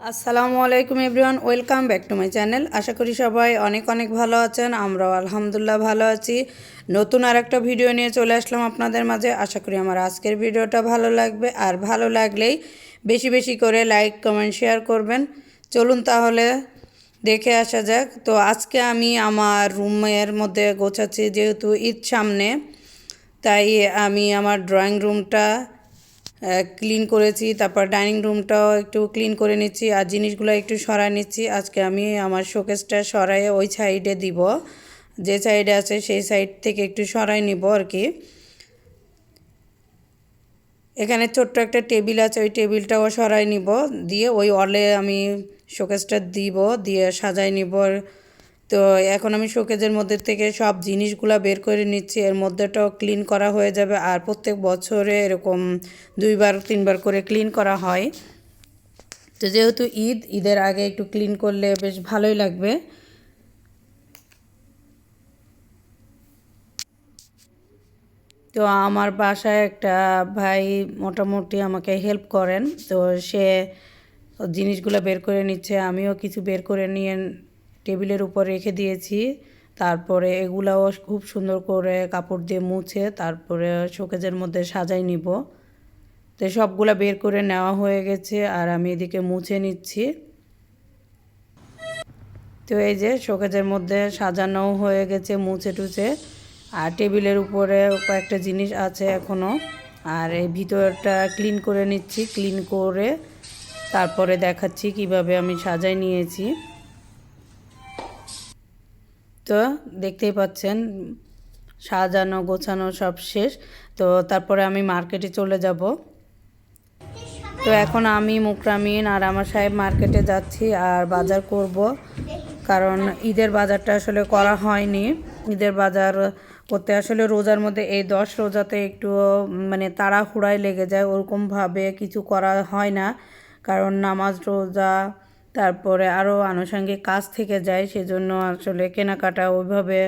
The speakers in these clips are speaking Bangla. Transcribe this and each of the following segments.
আসসালামু আলাইকুম everyone, welcome back to my channel. আশা করি সবাই অনেক অনেক ভালো আছেন, আমরাও আলহামদুলিল্লাহ ভালো আছি। নতুন আর একটা ভিডিও নিয়ে চলে আসলাম আপনাদের মাঝে। আশা করি আমার আজকের ভিডিওটা ভালো লাগবে। আর ভালো লাগলেই বেশি বেশি করে লাইক, কমেন্ট, শেয়ার করবেন। চলুন তাহলে দেখে আসা যাক। তো আজকে আমি আমার রুমের মধ্যে গোছাচ্ছি যেহেতু ঈদ সামনে, তাই আমি আমার ড্রয়িং রুমটা ক্লিন করেছি, তারপর ডাইনিং রুমটাও একটু ক্লিন করে নিচ্ছি, আর জিনিসগুলো একটু সরাই নিচ্ছি। আজকে আমি আমার শোকেসটা সরাই ওই সাইডে দিব। যে সাইডে আছে সেই সাইড থেকে একটু সরাই নিব আর কি। এখানে ছোট্ট একটা টেবিল আছে, ওই টেবিলটাও সরাই নিব। দিয়ে ওই ওয়ালে আমি শোকেসটা দিব, দিয়ে সাজাই নিব। তো এখন আমি শোকেজের মধ্যে থেকে সব জিনিসগুলো বের করে নিচ্ছি। এর মধ্যেটাও ক্লিন করা হয়ে যাবে আর প্রত্যেক বছরে এরকম দুইবার, তিনবার করে ক্লিন করা হয়। তো যেহেতু ঈদ, ঈদের আগে একটু ক্লিন করলে বেশ ভালোই লাগবে। তো আমার বাসায় একটা ভাই মোটামুটি আমাকে হেল্প করেন। তো সে জিনিসগুলো বের করে নিচ্ছে, আমিও কিছু বের করে নিয়ে টেবিলের উপর রেখে দিয়েছি। তারপরে এগুলাও খুব সুন্দর করে কাপড় দিয়ে মুছে তারপরে শোকেজের মধ্যে সাজাই নিব। তো সবগুলো বের করে নেওয়া হয়ে গেছে আর আমি এদিকে মুছে নিচ্ছি। তো এই যে শোকেজের মধ্যে সাজানো হয়ে গেছে মুছে টুছে। আর টেবিলের উপরে কয়েকটা জিনিস আছে এখনও আর এই ভিতরটা ক্লিন করে নিচ্ছি, ক্লিন করে তারপরে দেখাচ্ছি কীভাবে আমি সাজাই নিয়েছি। তো দেখতেই পাচ্ছেন, সাজানো, গোছানো সব শেষ। তো তারপরে আমি মার্কেটে চলে যাব। তো এখন আমি মুকরামিন আর আমার সাহেব মার্কেটে যাচ্ছি আর বাজার করব। কারণ ঈদের বাজারটা আসলে করা হয়নি। ঈদের বাজার করতে আসলে রোজার মধ্যে এই দশ রোজাতে একটু মানে তাড়াহুড়ায় লেগে যায়। ওরকমভাবে কিছু করা হয় না। কারণ নামাজ রোজা তারপরে আরও আনুষঙ্গিক কাজ থেকে যায়, সেজন্য আসলে কেনাকাটা ওইভাবে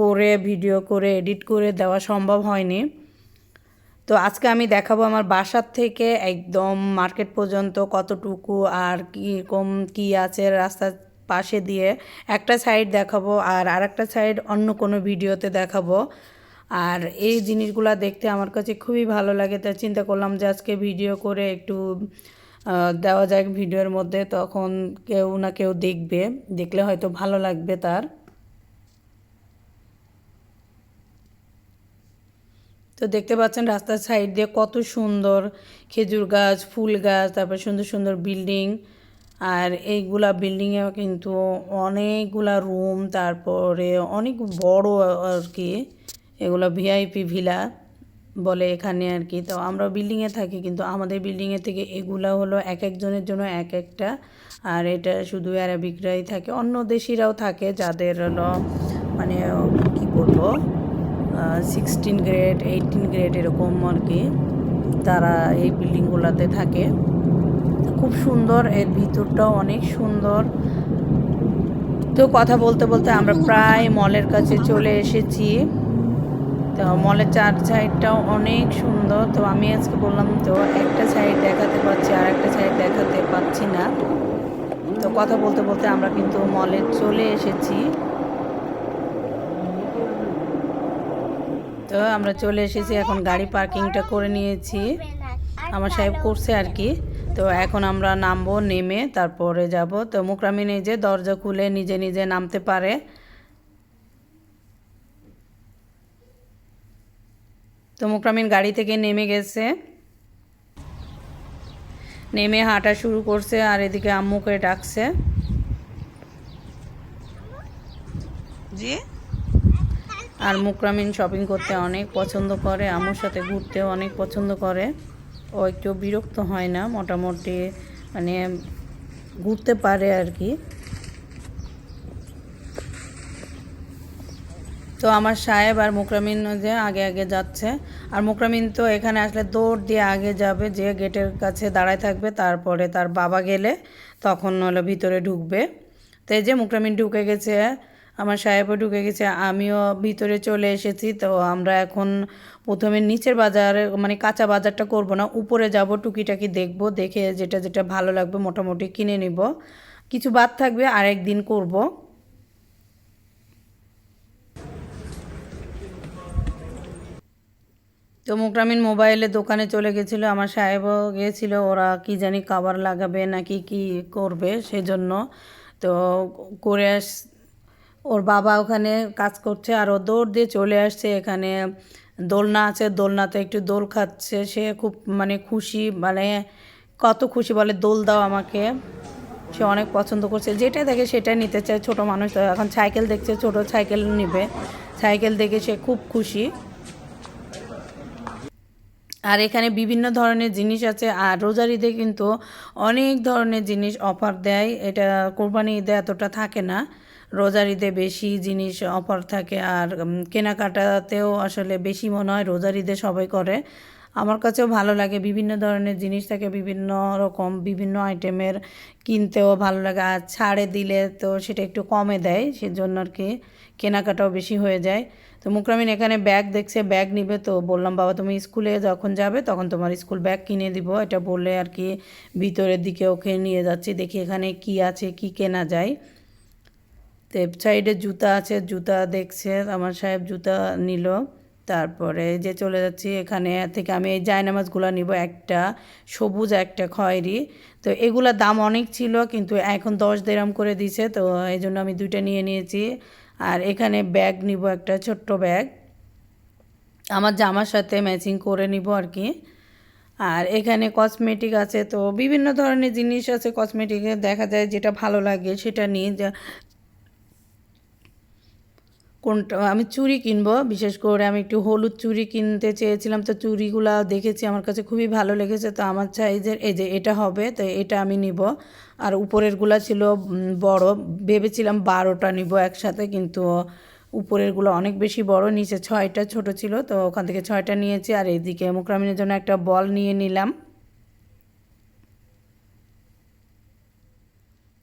করে, ভিডিও করে, এডিট করে দেওয়া সম্ভব হয়নি। তো আজকে আমি দেখাবো আমার বাসার থেকে একদম মার্কেট পর্যন্ত কতটুকু আর কীরকম কী আছে রাস্তার পাশে দিয়ে। একটা সাইড দেখাবো আর আরেকটা সাইড অন্য কোনো ভিডিওতে দেখাবো। আর এই জিনিসগুলো দেখতে আমার কাছে খুবই ভালো লাগে, তাই চিন্তা করলাম যে আজকে ভিডিও করে একটু দেওয়া যায় ভিডিওর মধ্যে, তখন কেউ না কেউ দেখবে। দেখলে হয়তো ভালো লাগবে তার। তো দেখতে পাচ্ছেন রাস্তার সাইড দিয়ে কত সুন্দর খেজুর গাছ, ফুল গাছ, তারপর সুন্দর সুন্দর বিল্ডিং। আর এইগুলা বিল্ডিংয়ে কিন্তু অনেকগুলা রুম, তারপরে অনেক বড় আর কি। এগুলো ভিআইপি ভিলা বলে এখানে আর কি। তো আমরা বিল্ডিংয়ে থাকি কিন্তু আমাদের বিল্ডিংয়ের থেকে এগুলা হলো এক একজনের জন্য এক একটা। আর এটা শুধু অ্যারাবিকরাই থাকে। অন্য দেশিরাও থাকে যাদের হলো মানে কি বলব সিক্সটিন গ্রেড এইটিন গ্রেড এরকম আর কি তারা এই বিল্ডিংগুলোতে থাকে। খুব সুন্দর এর ভিতরটাও অনেক সুন্দর। তো কথা বলতে বলতে আমরা প্রায় মলের কাছে চলে এসেছি। তো মলের চার সাইডটাও অনেক সুন্দর। তো আমি আজকে বললাম, তো একটা সাইড দেখাতে পাচ্ছি আর একটা সাইড দেখাতে পাচ্ছি না। তো কথা বলতে বলতে আমরা কিন্তু মলে চলে এসেছি। তো আমরা চলে এসেছি, এখন গাড়ি পার্কিংটা করে নিয়েছি। আমার সাহেব করছে আর কি। তো এখন আমরা নামবো, নেমে তারপরে যাব। তো মুকরামিন যে দরজা খুলে নিজে নিজে নামতে পারে। তো মুকরামিন গাড়ি থেকে নেমে গেছে। নেমে হাঁটা শুরু করছে আর এদিকে আম্মুকে ডাকছে। জি? আর মুকরামিন শপিং করতে অনেক পছন্দ করে আম্মুর সাথে ঘুরতেও অনেক পছন্দ করে। ও একটু বিরক্ত হয় না মোটামুটি মানে ঘুরতে পারে আর কি। তো আমার সাহেব আর মুকরামিন যে আগে আগে যাচ্ছে আর মুকরামিন তো এখানে আসলে দৌড় দিয়ে আগে যাবে, যে গেটের কাছে দাঁড়ায় থাকবে, তারপরে তার বাবা গেলে তখন হলো ভিতরে ঢুকবে। তো এই যে মুকরামিন ঢুকে গেছে, আমার সাহেবও ঢুকে গেছে, আমিও ভিতরে চলে এসেছি। তো আমরা এখন প্রথমে নিচের বাজারে মানে কাঁচা বাজারটা করব না, উপরে যাব, টুকিটাকি দেখব, দেখে যেটা যেটা ভালো লাগবে মোটামুটি কিনে নিব। কিছু বাদ থাকবে আরেক দিন করব। তো মুকরামিন মোবাইলে দোকানে চলে গেছিল, আমার সাহেবও গিয়েছিল ওরা কি জানি কাবার লাগাবে নাকি কি করবে সেজন্য। তো করে আস, ওর বাবা ওখানে কাজ করছে, আর ও দৌড় দিয়ে চলে আসছে এখানে। দোলনা আছে, দোলনাতে একটু দোল খাচ্ছে, সে খুব মানে খুশি মানে কত খুশি বলে, দোল দাও আমাকে। সে অনেক পছন্দ করছে, যেটা দেখে সেটা নিতে চায়, ছোট মানুষ এখন সাইকেল দেখছে, ছোট সাইকেল নেবে। সাইকেল দেখে সে খুব খুশি। আর এখানে বিভিন্ন ধরনের জিনিস আছে। আর রোজার ঈদে কিন্তু অনেক ধরনের জিনিস অফার দেয়। এটা কোরবানি ঈদে এতটা থাকে না। রোজার ঈদে বেশি জিনিস অফার থাকে। আর কেনাকাটাতেও আসলে বেশি মনে হয় রোজার ঈদে সবাই করে। আমার কাছেও ভালো লাগে। বিভিন্ন ধরনের জিনিস থাকে। বিভিন্ন রকম বিভিন্ন আইটেমের কিনতেও ভালো লাগে। আর ছাড়ে দিলে তো সেটা একটু কমে দেয়। সেজন্য আর কি কেনাকাটাও বেশি হয়ে যায়। তো মুকরামিন এখানে ব্যাগ দেখছে, ব্যাগ নিবে তো। বললাম, বাবা, তুমি স্কুলে যখন যাবে, তখন তোমার স্কুল ব্যাগ কিনে দিব। এটা বলে আর কি ভিতরের দিকে ওকে নিয়ে যাচ্ছি। দেখি এখানে কি আছে, কি কেনা যায়। তো সাইডে জুতা আছে, জুতা দেখছে, আমার সাহেব জুতা নিল। তারপরে যে চলে যাচ্ছি, এখানে থেকে আমি এই জায়নামাজগুলো নিব, একটা সবুজ, একটা খয়েরি। তো এগুলোর দাম অনেক ছিল, কিন্তু এখন দশ দেরাম করে দিছে, তো এই জন্য আমি দুইটা নিয়ে নিয়েছি। আর এখানে ব্যাগ নিব একটা ছোট্ট ব্যাগ আমার জামার সাথে ম্যাচিং করে নিব আর কি। আর এখানে কসমেটিক আছে, তো বিভিন্ন ধরনের জিনিস আছে কসমেটিকে দেখা যায় যেটা ভালো লাগে সেটা নিয়ে কোনটা, আমি চুড়ি কিনবো, বিশেষ করে আমি একটু হলুদ চুড়ি কিনতে চেয়েছিলাম, তো চুড়িগুলো দেখেছি, আমার কাছে খুবই ভালো লেগেছে, তো আমার সাইজের এই যে এটা হবে, তো এটা আমি নিব। আর উপরেরগুলা ছিল বড়, ভেবেছিলাম বারোটা নিব একসাথে, কিন্তু উপরেরগুলো অনেক বেশি বড়, নিচে ছয়টা ছোট ছিল, তো ওখান থেকে ছয়টা নিয়েছি, আর এইদিকে মুকরামিনের জন্য একটা বল নিয়ে নিলাম।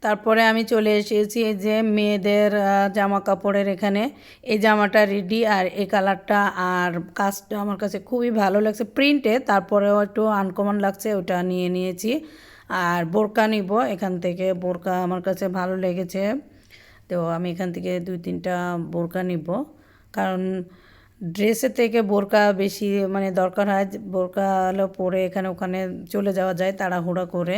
তারপরে আমি চলে এসেছি এই যে মেয়েদের জামা কাপড়ের এখানে। এই জামাটা রেডি আর এই কালারটা আর কাজটা আমার কাছে খুবই ভালো লাগছে। প্রিন্টে তারপরেও একটু আনকমন লাগছে, ওটা নিয়ে নিয়েছি। আর বোরকা নিব, এখান থেকে বোরকা আমার কাছে ভালো লেগেছে। তো আমি এখান থেকে দুই তিনটা বোরকা নিব। কারণ ড্রেসের থেকে বোরকা বেশি মানে দরকার হয়, বোরকা পরে এখানে ওখানে চলে যাওয়া যায় তাড়াহুড়া করে।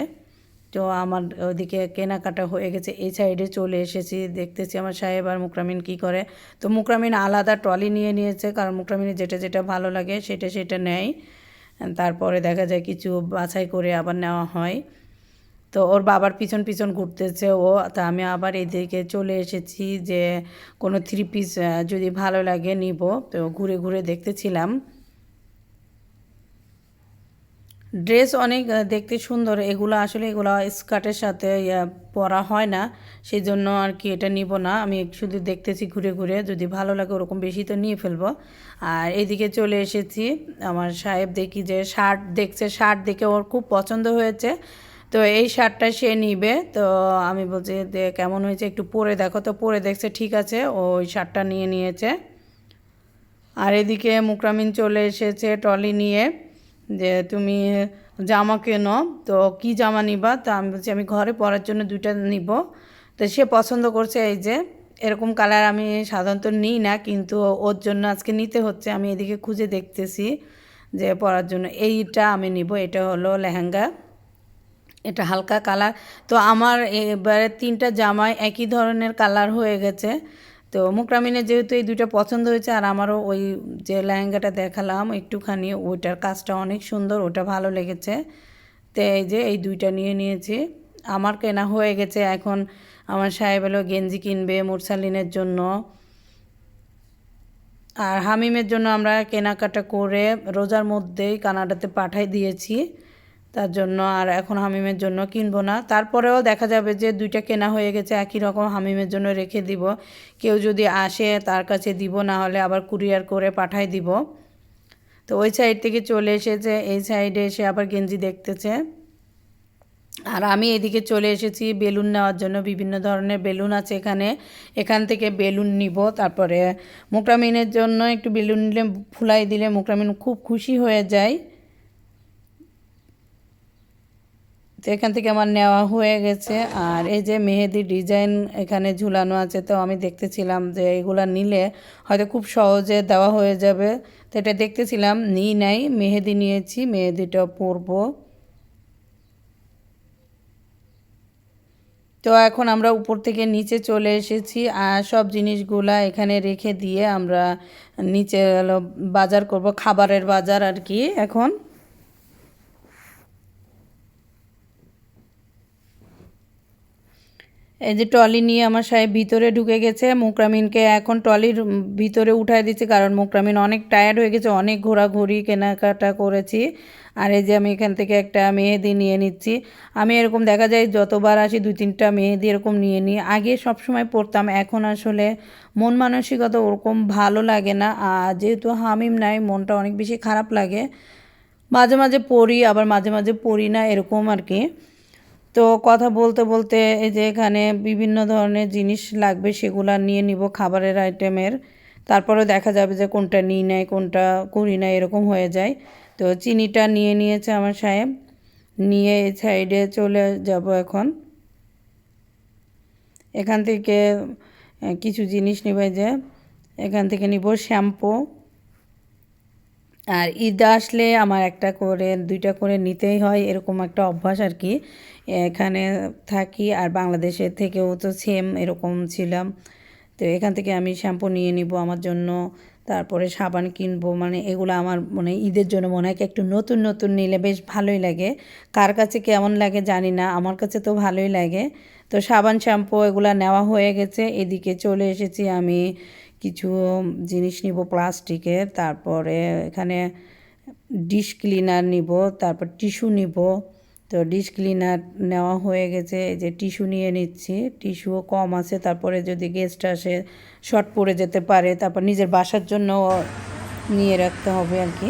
তো আমার ওইদিকে কেনাকাটা হয়ে গেছে, এই সাইডে চলে এসেছি, দেখতেছি আমার সাহেব আর মুকরামিন কি করে। তো মুকরামিন আলাদা ট্রলি নিয়ে নিয়েছে, কারণ মুকরামিনের যেটা যেটা ভালো লাগে সেটা সেটা নেয়। তারপরে দেখা যায় কিছু বাছাই করে আবার নেওয়া হয়। তো ওর বাবার পিছন পিছন ঘুরতেছে ও, তা আমি আবার এদিকে চলে এসেছি যে কোনো থ্রি পিস যদি ভালো লাগে নিব। তো ঘুরে ঘুরে দেখতেছিলাম। ড্রেস অনেক দেখতে সুন্দর। এগুলো আসলে এগুলো স্কার্টের সাথে পরা হয় না। সেই জন্য আর কি এটা নিব না। আমি শুধু দেখতেছি ঘুরে ঘুরে। যদি ভালো লাগে ওরকম বেশি তো নিয়ে ফেলব। আর এদিকে চলে এসেছি আমার সাহেব দেখি যে শার্ট দেখছে। শার্ট দেখে ওর খুব পছন্দ হয়েছে। তো এই শার্টটা সে নিবে। তো আমি বলছি যে কেমন হয়েছে একটু পরে দেখো। তো পরে দেখছে ঠিক আছে ওই শার্টটা নিয়ে নিয়েছে। আর এদিকে মুকরামিন চলে এসেছে ট্রলি নিয়ে। যে তুমি জামা কেনো তো কি জামা নিবা? তো আমি বলছি, আমি ঘরে পরার জন্য দুইটা নিব। তো সে পছন্দ করছে এই যে, এরকম কালার আমি সাধারণত নিই না, কিন্তু ওর জন্য আজকে নিতে হচ্ছে, আমি এদিকে খুঁজে দেখতেছি যে পরার জন্য। এইটা আমি নিব, এটা হলো লেহেঙ্গা, এটা হালকা কালার তো আমার এবারে তিনটা জামাই একই ধরনের কালার হয়ে গেছে। তো মুকরামিনের যেহেতু এই দুইটা পছন্দ হয়েছে, আর আমারও ওই যে লেহেঙ্গাটা দেখালাম একটুখানি, ওইটার কাজটা অনেক সুন্দর, ওটা ভালো লেগেছে। তো এই যে এই দুইটা নিয়ে নিয়েছি। আমার কেনা হয়ে গেছে এখন আমার সাহেব এলো গেঞ্জি কিনবে মুরসালিনের জন্য। আর হামিমের জন্য আমরা কেনাকাটা করে রোজার মধ্যেই কানাডাতে পাঠাই দিয়েছি। তার জন্য আর এখন হামিমের জন্য কিনবো না। তারপরেও দেখা যাবে যে দুইটা কেনা হয়ে গেছে, একই রকম হামিমের জন্য রেখে দিব। কেউ যদি আসে তার কাছে দিব, না হলে আবার কুরিয়ার করে পাঠাই দিব। তো ওই সাইড থেকে চলে এসেছে, এই সাইডে এসে আবার গেঞ্জি দেখতেছে। আর আমি এদিকে চলে এসেছি, বেলুন নেওয়ার জন্য বিভিন্ন ধরনের বেলুন আছে এখানে। এখান থেকে বেলুন নিব, তারপরে মুকরামিনের জন্য একটু বেলুন নিলে, ফুলাই দিলে মুকরামিন খুব খুশি হয়ে যায়। তো এখান থেকে আমার নেওয়া হয়ে গেছে। আর এই যে মেহেদি ডিজাইন এখানে ঝুলানো আছে, তো আমি দেখতেছিলাম যে এগুলা নিলে হয়তো খুব সহজে দেওয়া হয়ে যাবে। তো এটা দেখতেছিলাম, নিই নাই, মেহেদি নিয়েছি, মেহেদিটা পরবো। তো এখন আমরা উপর থেকে নিচে চলে এসেছি, আর সব জিনিসগুলা এখানে রেখে দিয়ে আমরা নিচে বাজার করব, খাবারের বাজার আর কি এখন। এই যে ট্রলি নিয়ে আমার সাহেব ভিতরে ঢুকে গেছে, মুকরামিনকে এখন ট্রলির ভিতরে উঠাই দিচ্ছি, কারণ মুকরামিন অনেক টায়ার্ড হয়ে গেছে, অনেক ঘোরাঘুরি কেনাকাটা করেছি। আর এই যে আমি এখান থেকে একটা মেহেদি নিয়ে নিচ্ছি। আমি এরকম দেখা যায় যতবার আসি, দুই তিনটা মেহেদি এরকম নিয়ে নিই। আগে সব সময় পড়তাম এখন আসলে মন মানসিকতা ওরকম ভালো লাগে না। আর যেহেতু হামিম নাই, মনটা অনেক বেশি খারাপ লাগে। মাঝে মাঝে পড়ি আবার মাঝে মাঝে পড়ি না, এরকম আর কি। তো কথা বলতে বলতে এই যে এখানে বিভিন্ন ধরনের জিনিস লাগবে সেগুলো নিয়ে নিব খাবারের আইটেমের। তারপরে দেখা যাবে যে কোনটা নিই নাই, কোনটা করি না এরকম হয়ে যায়। তো চিনিটা নিয়ে নিয়েছে আমার সাহেব। নিয়ে এই সাইডে চলে যাব এখন। এখান থেকে কিছু জিনিস নিবে যে, এখান থেকে নিব শ্যাম্পু। আর ঈদ আসলে আমার একটা করে, দুইটা করে নিতেই হয়, এরকম একটা অভ্যাস আর কি। এখানে থাকি আর বাংলাদেশের থেকেও তো সেম এরকম ছিলাম। তো এখান থেকে আমি শ্যাম্পু নিয়ে নিব আমার জন্য, তারপরে সাবান কিনবো মানে এগুলো আমার মানে ঈদের জন্য মনে হয় একটু নতুন নতুন নিলে বেশ ভালোই লাগে। কার কাছে কেমন লাগে জানি না, আমার কাছে তো ভালোই লাগে। তো সাবান শ্যাম্পু এগুলো নেওয়া হয়ে গেছে, এদিকে চলে এসেছি আমি। কিছু জিনিস নিব প্লাস্টিকের তারপরে এখানে ডিশ ক্লিনার নিব, তারপর টিস্যু নিব। তো ডিশ ক্লিনার নেওয়া হয়ে গেছে, এই যে টিস্যু নিয়ে নিচ্ছি। টিস্যুও কম আছে, তারপরে যদি গেস্ট আসে, শর্ট পড়ে যেতে পারে, তারপর নিজের বাসার জন্য নিয়ে রাখতে হবে আর কি।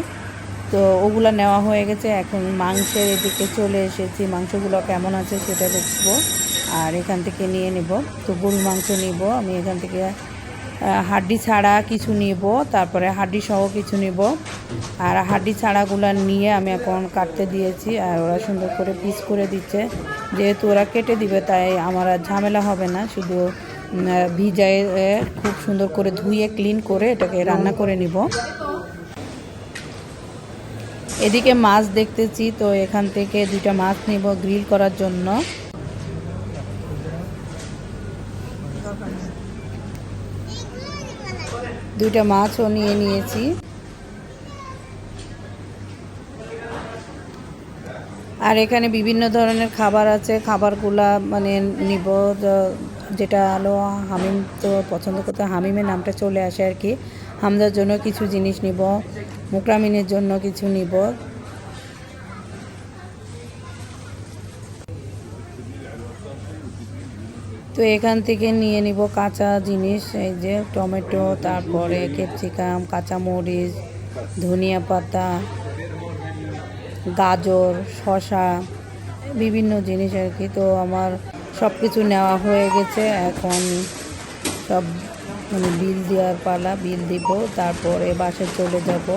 তো ওগুলো নেওয়া হয়ে গেছে, এখন মাংসের এদিকে চলে এসেছি। মাংসগুলো কেমন আছে সেটা দেখব। আর এখান থেকে নিয়ে নিব। তো গরুর মাংস নিব, আমি এখান থেকে হাড্ডি ছাড়া কিছু নিব, তারপরে হাড্ডি সহ কিছু নিব। আর হাড্ডি ছাড়াগুলো নিয়ে আমি এখন কাটতে দিয়েছি, আর ওরা সুন্দর করে পিস করে দিচ্ছে। যেহেতু ওরা কেটে দিবে, তাই আমার আর ঝামেলা হবে না। শুধু ভিজায় খুব সুন্দর করে ধুয়ে ক্লিন করে এটাকে রান্না করে নিব। এদিকে মাছ দেখতেছি, তো এখান থেকে দুইটা মাছ নিব গ্রিল করার জন্য। দুইটা মাছও নিয়ে নিয়েছি। আর এখানে বিভিন্ন ধরনের খাবার আছে, খাবারগুলা মানে নিব যেটা আলো হামিম তো পছন্দ করতে, হামিমের নামটা চলে আসে আর কি। হামদার জন্য কিছু জিনিস নিব, মুকরামিনের জন্য কিছু নিব। তো এখান থেকে নিয়ে নিব কাঁচা জিনিস, এই যে টমেটো, তারপরে ক্যাপসিকাম, কাঁচামরিচ, ধনিয়া পাতা, গাজর শশা বিভিন্ন জিনিস আর কি। তো আমার সব কিছু নেওয়া হয়ে গেছে। এখন সব মানে বিল দেওয়ার পালা, বিল দিব, তারপরে বাসে চলে যাব।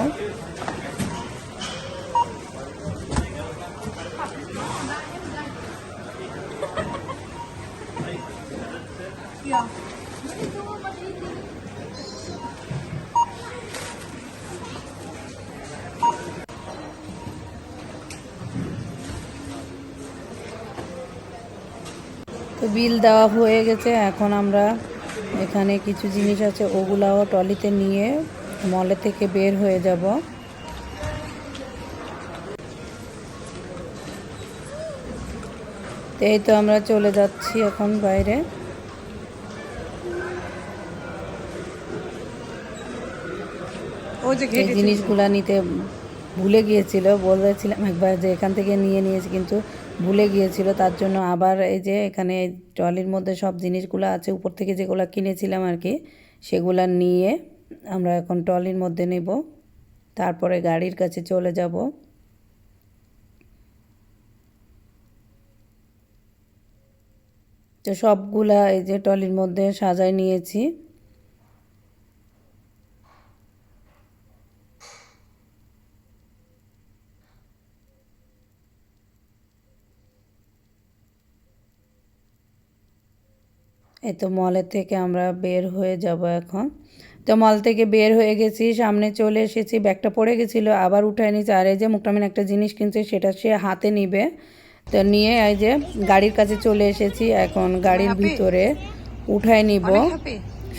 তো বিল দেওয়া হয়ে গেছে। এখন আমরা এখানে কিছু জিনিস আছে ওগুলাও টলিতে নিয়ে মলে থেকে বের হয়ে যাব। এই তো আমরা চলে যাচ্ছি এখন বাইরে। এই জিনিসগুলা নিতে ভুলে গিয়েছিল বলেছিলাম একবার যে এখান থেকে নিয়ে নিয়েছি কিন্তু ভুলে গিয়েছিল, তার জন্য আবার এই যে এখানে ট্রলির মধ্যে সব জিনিসগুলো আছে, উপর থেকে যেগুলো কিনেছিলাম আর কি, সেগুলো নিয়ে আমরা এখন ট্রলির মধ্যে নেব। তারপরে গাড়ির কাছে চলে যাব। তো সবগুলা এই যে টলির মধ্যে সাজায় নিয়েছি। এই তো মলের থেকে আমরা বের হয়ে যাব এখন। তো মল থেকে বের হয়ে গেছি সামনে চলে এসেছি ব্যাগটা পড়ে গেছিল আবার উঠায় নিয়েছি। আর এই যে মুখটামিন একটা জিনিস কিনছে সেটা সে হাতে নিবে। তো নিয়ে এই যে গাড়ির কাছে চলে এসেছি এখন গাড়ির ভিতরে উঠায় নিব।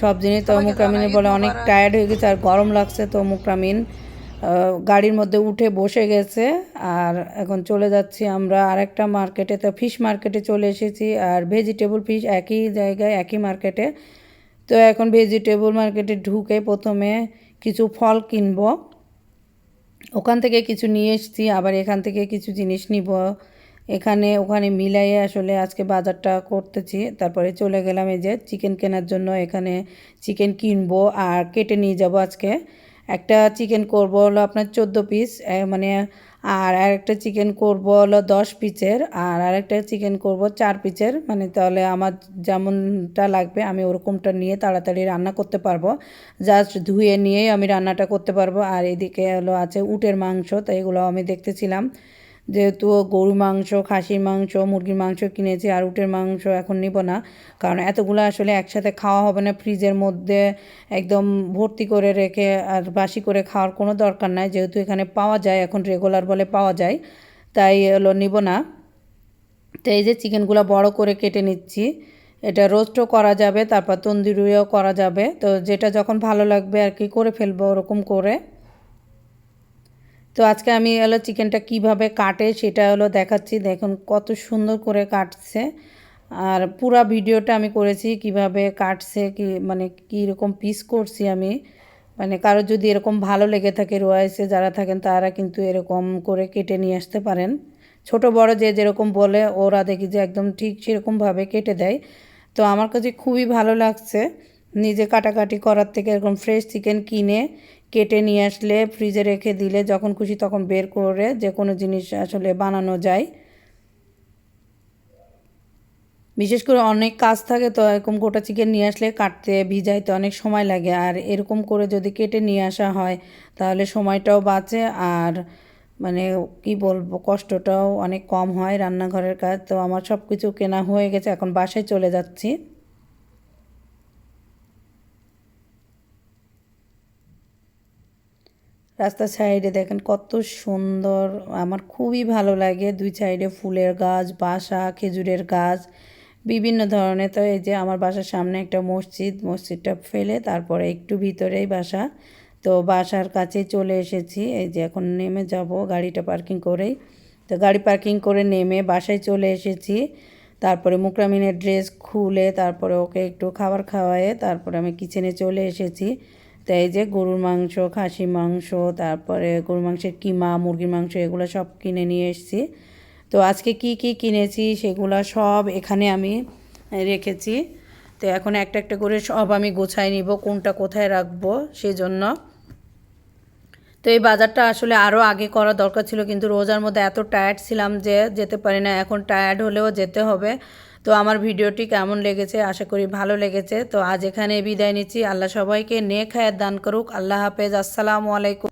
সব জিনিস তো মুকরামিনে বলে অনেক টায়ার্ড হয়ে গেছে আর গরম লাগছে তো মুকরামিন গাড়ির মধ্যে উঠে বসে গেছে আর এখন চলে যাচ্ছি আমরা আরেকটা মার্কেটে তো ফিশ মার্কেটে চলে এসেছি আর ভেজিটেবল ফিশ একই জায়গায়, একই মার্কেটে তো এখন ভেজিটেবল মার্কেটে ঢুকে প্রথমে কিছু ফল কিনব। ওখান থেকে কিছু নিয়ে এসেছি, আবার এখান থেকে কিছু জিনিস নিব। এখানে, ওখানে মিলাইয়ে আসলে আজকে বাজারটা করতেছি। তারপরে চলে গেলাম এই যে চিকেন কেনার জন্য এখানে চিকেন কিনবো আর কেটে নিয়ে যাব আজকে। একটা চিকেন করব হলো আপনার চোদ্দ পিস মানে আর আরেকটা চিকেন করব হলো দশ পিসের আর আরেকটা চিকেন করব চার পিসের মানে তাহলে আমার যেমনটা লাগবে আমি ওরকমটা নিয়ে তাড়াতাড়ি রান্না করতে পারব। জাস্ট ধুয়ে নিয়েই আমি রান্নাটা করতে পারব। আর এদিকে হলো আছে উটের মাংস, তো এগুলো আমি দেখতেছিলাম। যেহেতু গরু মাংস, খাসির মাংস, মুরগির মাংস কিনেছি, আর উটের মাংস এখন নিব না। কারণ এতগুলো আসলে একসাথে খাওয়া হবে না, ফ্রিজের মধ্যে একদম ভর্তি করে রেখে আর বাসি করে খাওয়ার কোনো দরকার নাই। যেহেতু এখানে পাওয়া যায়, এখন রেগুলার বলে পাওয়া যায়, তাই হলো নিব না। তো এই যে চিকেনগুলো বড় করে কেটে নিচ্ছি, এটা রোস্টও করা যাবে, তারপর তন্দুরিও করা যাবে। তো যেটা যখন ভালো লাগবে আর কি, করে ফেলব ওরকম করে। তো আজকে আমি হলো চিকেনটা কীভাবে কাটে সেটা হলো দেখাচ্ছি। দেখুন কত সুন্দর করে কাটছে। আর পুরা ভিডিওটা আমি করেছি কীভাবে কাটছে, কি মানে কীরকম পিস করছি আমি। মানে কারও যদি এরকম ভালো লেগে থাকে রয়েছে যারা থাকেন তারা কিন্তু এরকম করে কেটে নিয়ে আসতে পারেন। ছোট বড় যে যেরকম বলে ওরা দেখি যে একদম ঠিক সেরকমভাবে কেটে দেয়। তো আমার কাছে খুবই ভালো লাগছে। নিজে কাটাকাটি করার থেকে এরকম ফ্রেশ চিকেন কিনে কেটে নিয়ে আসলে ফ্রিজে রেখে দিলে যখন খুশি তখন বের করে যে কোনো জিনিস আসলে বানানো যায়। বিশেষ করে অনেক কাজ থাকে তো এরকম গোটা চিকেন নিয়ে আসলে কাটতে, ভিজাইতে অনেক সময় লাগে। আর এরকম করে যদি কেটে নিয়ে আসা হয়, তাহলে সময়টাও বাঁচে আর মানে কি বলব, কষ্টটাও অনেক কম হয় রান্নাঘরের কাজ। তো আমার সব কিছু কেনা হয়ে গেছে, এখন বাসায় চলে যাচ্ছি। রাস্তার সাইডে দেখেন কত সুন্দর, আমার খুবই ভালো লাগে। দুই সাইডে ফুলের গাছ, বাসা, খেজুরের গাছ, বিভিন্ন ধরনের। তো এই যে আমার বাসার সামনে একটা মসজিদ, মসজিদটা ফেলে তারপরে একটু ভিতরেই বাসা। তো বাসার কাছে চলে এসেছি, এই যে এখন নেমে যাব গাড়িটা পার্কিং করেই। তো গাড়ি পার্কিং করে নেমে বাসায় চলে এসেছি। তারপরে মুকরামিনের ড্রেস খুলে তারপরে ওকে একটু খাবার খাওয়ায়ে তারপরে আমি কিচেনে চলে এসেছি। তো এই যে গরুর মাংস খাসি মাংস, তারপরে গরুর মাংসের কিমা, মুরগির মাংস, এগুলো সব কিনে নিয়ে এসেছি। তো আজকে কি কি কিনেছি সেগুলো সব এখানে আমি রেখেছি। তো এখন একটা একটা করে সব আমি গোছায় নিব, কোনটা কোথায় রাখব সেই জন্য তো এই বাজারটা আসলে আরও আগে করা দরকার ছিল, কিন্তু রোজার মধ্যে এত টায়ার্ড ছিলাম যে যেতে পারি না, এখন টায়ার্ড হলেও যেতে হবে। তো আমার ভিডিওটি কেমন লেগেছে? আশা করি ভালো লেগেছে। তো আজ এখানে বিদায় নিচ্ছি। আল্লাহ সবাইকে নেক হায়াত দান করুক। আল্লাহ হাফেজ। আসসালামু আলাইকুম।